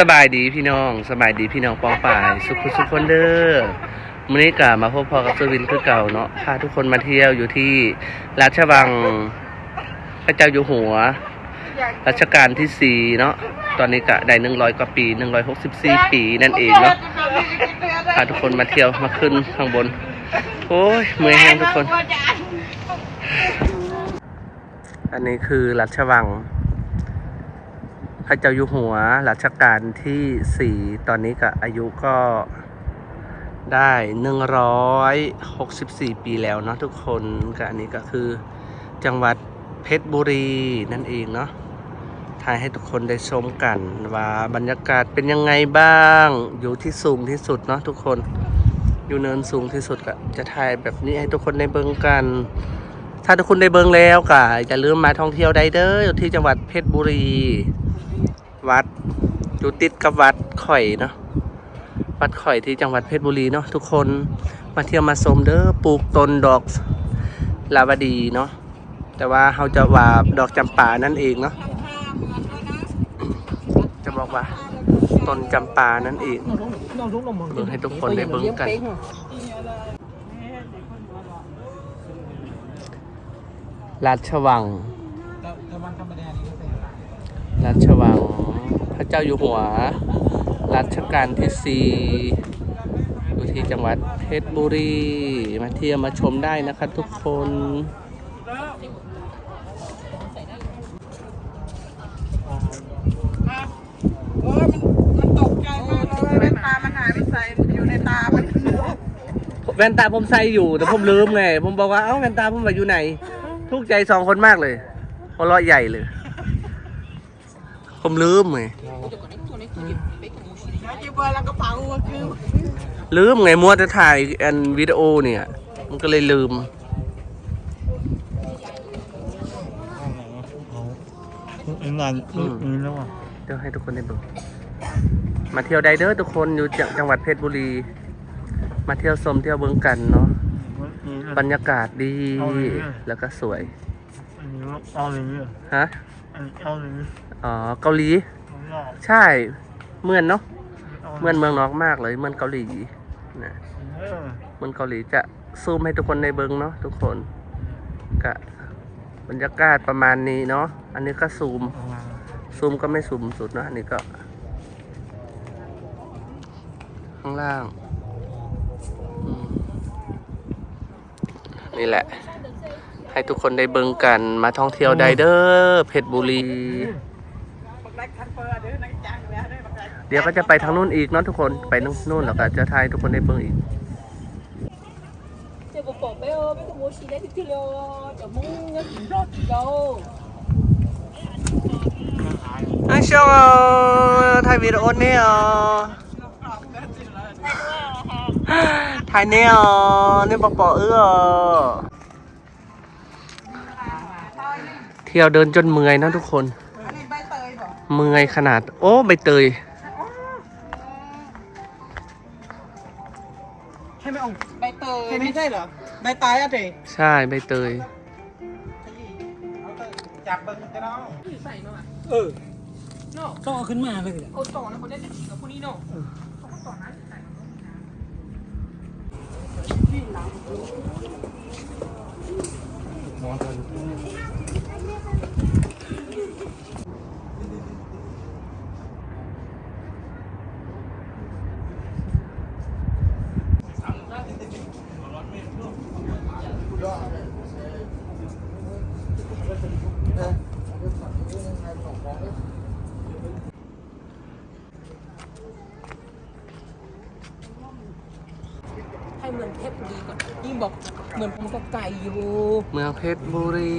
สบายดีพี่น้องสบายดีพี่น้องปองป่าย สุขสุขคนเด้อมื้อนี้กลับมาพบพอกับสวินคือเก่าเนาะพาทุกคนมาเที่ยวอยู่ที่ราชวังพระเจ้าอยู่หัวรัชกาลที่สี่เนาะตอนนี้ก็ได้หนึ่งร้อยกว่าปีหนึ่งร้อยหกสิบสี่ปีนั่นเองเนาะพาทุกคนมาเที่ยวมาขึ้นข้างบนโอ้ยเมื่อยแห้งทุกคน อันนี้คือรัชวัง พระเจ้าอยู่หัวรัชกาลที่สี่ตอนนี้ก็อายุก็ได้หนึ่งร้อยหกสิบสี่ปีแล้วเนาะทุกคนก็อันนี้ก็คือจังหวัดเพชรบุรีนั่นเองเนาะถ่ายให้ทุกคนได้ชมกันว่าบรรยากาศเป็นยังไงบ้าง อยู่ที่สูงที่สุดเนาะทุกคน อยู่เนินสูงที่สุดก็จะถ่ายแบบนี้ให้ทุกคนได้เบิ่งกัน ถ้าทุกคนได้เบิ่งแล้วก็อย่าลืมมาท่องเที่ยวได้เด้ออยู่ที่จังหวัดเพชรบุรี วัดอยู่ติดกับวัดข่อยเนาะวัดข่อยที่จังหวัดเพชรบุรีเนาะทุกคนมาเที่ยวมาชมเด้อปลูกต้นดอกลาวดีเนาะแต่ว่าเขาจะว่าดอกจำปานั่นเองเนาะจะบอกว่าต้นจำปานั่นเองเบิ่งให้ทุกคนได้เบิ่งกัน ราชวังราชวัง เจ้าอยู่หัว รัชกาลที่สี่อยู่ที่จังหวัดเพชรบุรี มาเที่ยวมาชมได้นะคะทุกคนโอ้ยมันมันตกใจมากเลยแว่นตามันหายไปใส่อยู่ในตามันแว่นตาผมใส่อยู่แต่ผมลืมไง ผมบอกว่าเอ้าแว่นตาผมไปอยู่ไหน ทุกข์ใจสองคนมากเลยหัวเราะใหญ่เลย ผมลืมไงลืมไงมัวจะถ่ายอันวิดีโอเนี่ย มันก็เลยลืม อีกนานอีกนี้แล้วอะเดี๋ยวให้ทุกคนได้ดูมาเที่ยวไดเดอร์ทุกคนอยู่จังจังหวัดเพชรบุรี มาเที่ยวชมเที่ยวเบิงกันเนาะ บรรยากาศดี แล้วก็สวย อันนี้เอาเลยเนี่ยฮะอันนี้เอาเลยอ๋อเกาหลีใช่เหมือนเนาะเหมือนเมืองนอกมากเลยเหมือนเกาหลีนะเหมือนเกาหลีจะซูมให้ทุกคนในเบิงเนาะทุกคนกะบรรยากาศประมาณนี้เนาะอันนี้ก็ซูมซูมก็ไม่ซูมสุดเนอะอันนี้ก็ ข้างล่างอืมนี่แหละ ให้ทุกคนได้เบิ่งกันมาท่องเที่ยวไดเดอร์เพชรบุรี เดี๋ยวก็จะไปทางนู้นอีกเนาะทุกคนไปนู่นแล้วก็จะทายทุกคนได้เบิ่งอีก Trời bộ bỏ ถ่ายวีดีโอเนี่ยถ่ายเนี่ยเนี่ยปอปอเออ ที่ยวเดินจนเมื่อยนะทุกคนอันนี้ใบเตยบอกเมื่อยขนาด โอ้ใบเตยใช่ไหมองใบเตยไม่ใช่เหรอใบตายอะเด็ใช่ใบเตยจับเบิ้งจะน้องเออต้องเอาขึ้นมาเลยโอ้ต่อนะคนเล่นกับคนนี้เนาะให้เหมือนเทพบุรีก่อนยิ่งบอกเหมือนผมก็ไก่อยู่ เมืองเพชรบุรี